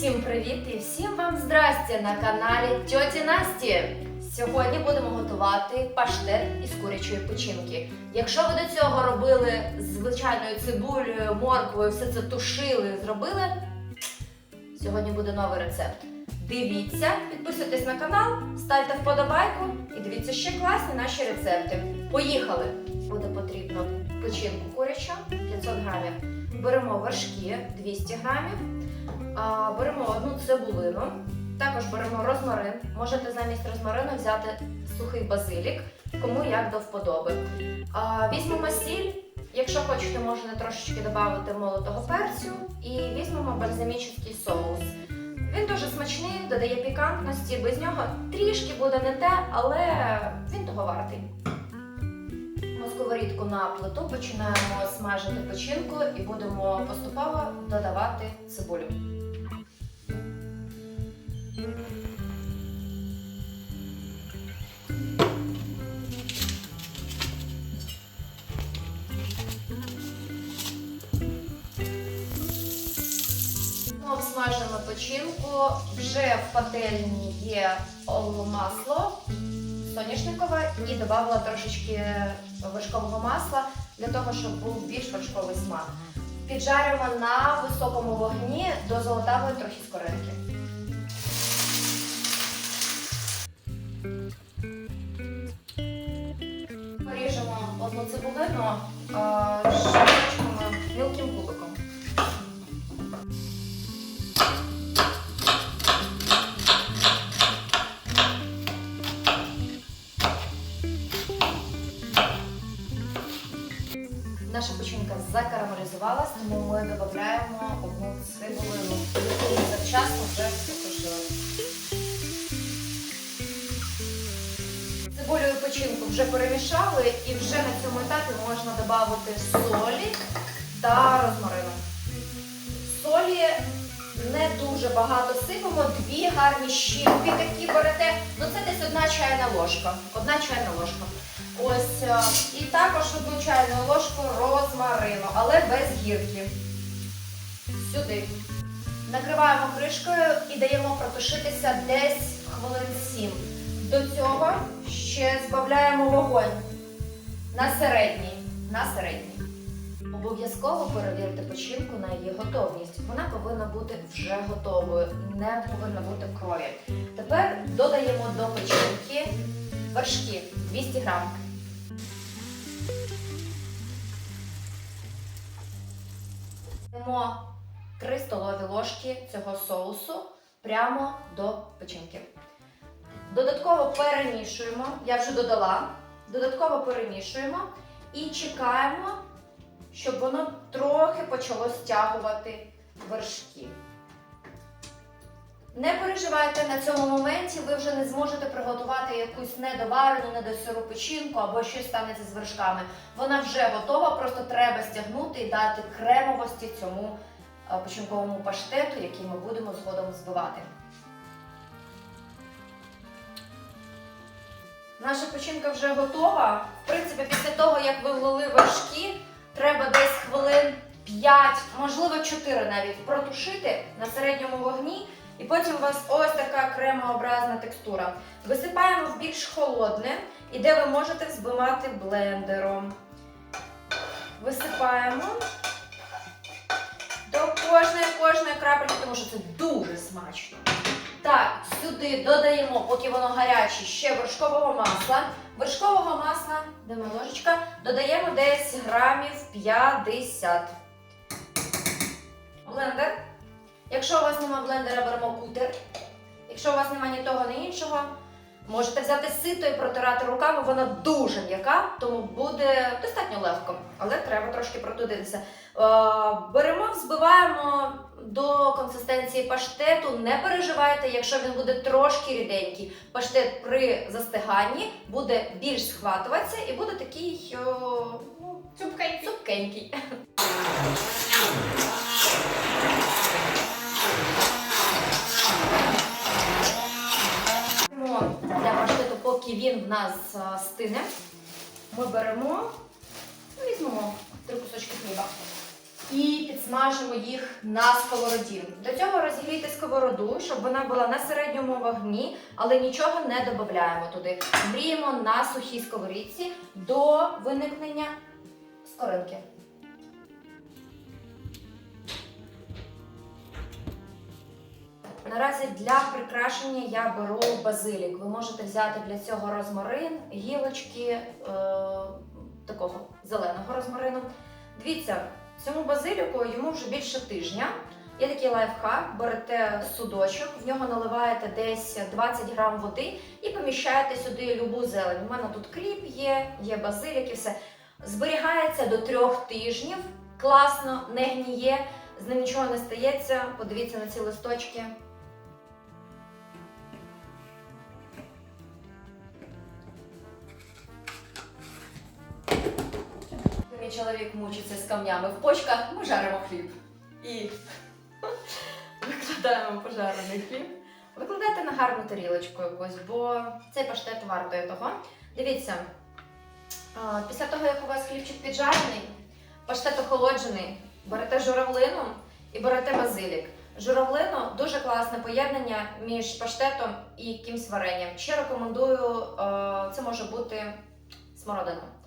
Всім привіт і всім вам здрастя на каналі Тьоті Насті. Сьогодні будемо готувати паштет із курячої печінки. Якщо ви до цього робили звичайною цибулею, морквою, все це тушили, зробили. Сьогодні буде новий рецепт. Дивіться, підписуйтесь на канал, ставте вподобайку і дивіться ще класні наші рецепти. Поїхали! Буде потрібно печінку курячу 500 грамів. Беремо вершки 200 грамів. Беремо одну цибулину, також беремо розмарин. Можете замість розмарину взяти сухий базилік, кому як до вподоби. Візьмемо сіль, якщо хочете, можете трошечки додати молотого перцю. І візьмемо бальзамічний соус. Він дуже смачний, додає пікантності, без нього трішки буде не те, але він того вартий. Сковорідку на плиту починаємо смажити печінку і будемо поступово додавати цибулю. Обсмажуємо печінку. Вже в пательні є масло соняшникове і додавала трошечки вершкового масла для того, щоб був більш вершковий смак. Піджарюємо на високому вогні до золотавої трохи скоринки. Поріжемо одну цибулину шматочками мілким кубиком. Додаємо одну цибулину, яку завчасно вже потушили. Цибулю і печінку вже перемішали і вже на цьому етапі можна додати солі та розмарину. Солі не дуже багато сипемо, дві гарні щіпки такі берете. Ну це десь одна чайна ложка. Одна чайна ложка. Ось е, і також одну чайну ложку розмарину, але без гірки. Сюди. Накриваємо кришкою і даємо протушитися десь хвилин 7. До цього ще збавляємо вогонь на середній. На середній. Обов'язково перевірте печінку на її готовність. Вона повинна бути вже готовою, не повинна бути крові. Тепер додаємо до печінки вершки 200 грам. Додаємо 3 столові ложки цього соусу прямо до печінки. Додатково перемішуємо, я вже додала. Додатково перемішуємо і чекаємо, щоб воно трохи почало стягувати вершки. Не переживайте на цьому моменті, ви вже не зможете приготувати якусь недоварену, недосиру печінку або щось станеться з вершками. Вона вже готова, просто треба стягнути і дати кремовості цьому печінковому паштету, який ми будемо згодом збивати. Наша печінка вже готова. В принципі, після того, як ви влили вершки, треба десь хвилин 5, можливо 4 навіть протушити на середньому вогні. І потім у вас ось така кремообразна текстура. Висипаємо в більш холодне, і де ви можете взбивати блендером. Висипаємо до кожної кожної крапельки, тому що це дуже смачно. Так, сюди додаємо, поки воно гаряче, ще вершкового масла. Вершкового масла, де ложечка, додаємо десь грамів 50. Блендер. Якщо у вас немає блендера, беремо кутер. Якщо у вас немає ні того, ні іншого, можете взяти сито і протирати руками, вона дуже м'яка, тому буде достатньо легко, але треба трошки протудитися. Е, Беремо, взбиваємо до консистенції паштету. Не переживайте, якщо він буде трошки ріденький. Паштет при застиганні буде більш схватуватися і буде такий о, ну, Цупкенький. цупкенький. Для паштету, поки він в нас стине, ми беремо, ну, візьмемо три кусочки хліба. І підсмажимо їх на сковороді. До цього розігрійте сковороду, щоб вона була на середньому вогні, але нічого не додаємо туди. Гріємо на сухій сковорідці до виникнення скоринки. Наразі для прикрашення я беру базилік. Ви можете взяти для цього розмарин, гілочки е, такого зеленого розмарину. Дивіться, цьому базиліку йому вже більше тижня. Є такий лайфхак, берете судочок, в нього наливаєте десь 20 грам води і поміщаєте сюди любу зелень. У мене тут кріп є, є базилік і все. Зберігається до трьох тижнів. Класно, не гніє, з ним нічого не стається. Подивіться на ці листочки. Мій чоловік мучиться з камнями в почках, ми жаримо хліб. І викладаємо пожарений хліб. Викладайте на гарну тарілочку якусь, бо цей паштет вартує того. Дивіться, після того, як у вас хлібчик піджарений, паштет охолоджений, берете журавлину і берете базилік. Журавлину дуже класне поєднання між паштетом і якимсь варенням. Ще рекомендую, це може бути смородина.